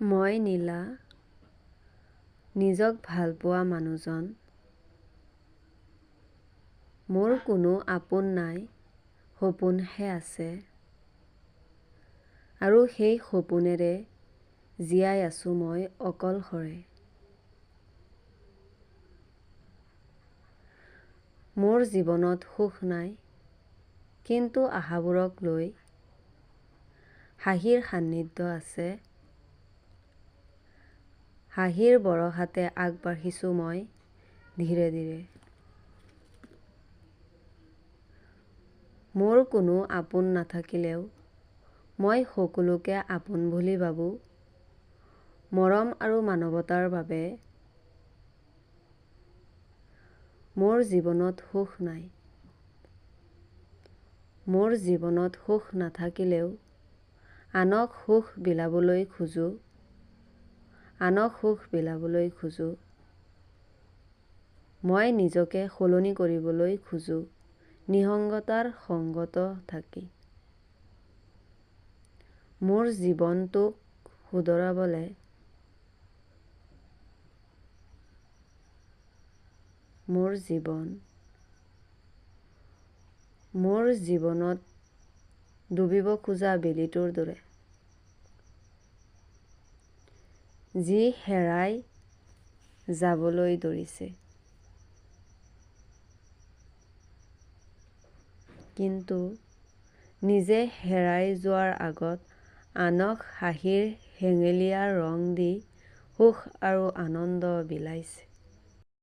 মই নীলা নিজক ভালপোৱা মানুহজন। মোৰ কোনো আপোন নাই সপোনহে আছে। আৰু সেই সপোনেৰে জীয়াই আছোঁ মই অকলশৰে মোৰ জীৱনত সুখ নাই কিন্তু আশাবোৰক লৈ হাঁহিৰ সান্নিধ্য আছে। হাঁহিৰ বৰষাতে আগবাঢ়িছোঁ মই ধীৰে ধীৰে। মোৰ কোনো আপোন নাথাকিলেও মই সকলোকে আপোন বুলি ভাবোঁ। মৰম আৰু মানৱতাৰ বাবে মোৰ জীৱনত সুখ নাই। মোৰ জীৱনত সুখ নাথাকিলেও আনক সুখ বিলাবলৈ খোজোঁ। আনক সুখ বিলাবলৈ খোজোঁ। মই নিজকে সলনি কৰিবলৈ খোজোঁ। নিসংগতাৰ সংগত থাকি। মোৰ জীৱনটোক শুধৰাবলৈ মোৰ জীৱন। মোৰ জীৱনত ডুবিব খোজা বেলিটোৰ দৰে। যি হেৰাই যাবলৈ ধৰিছে। কিন্তু নিজে হেৰাই যোৱাৰ আগত আনক হাঁহিৰ হেঙুলীয়া ৰং দি সুখ আৰু আনন্দ বিলাইছে।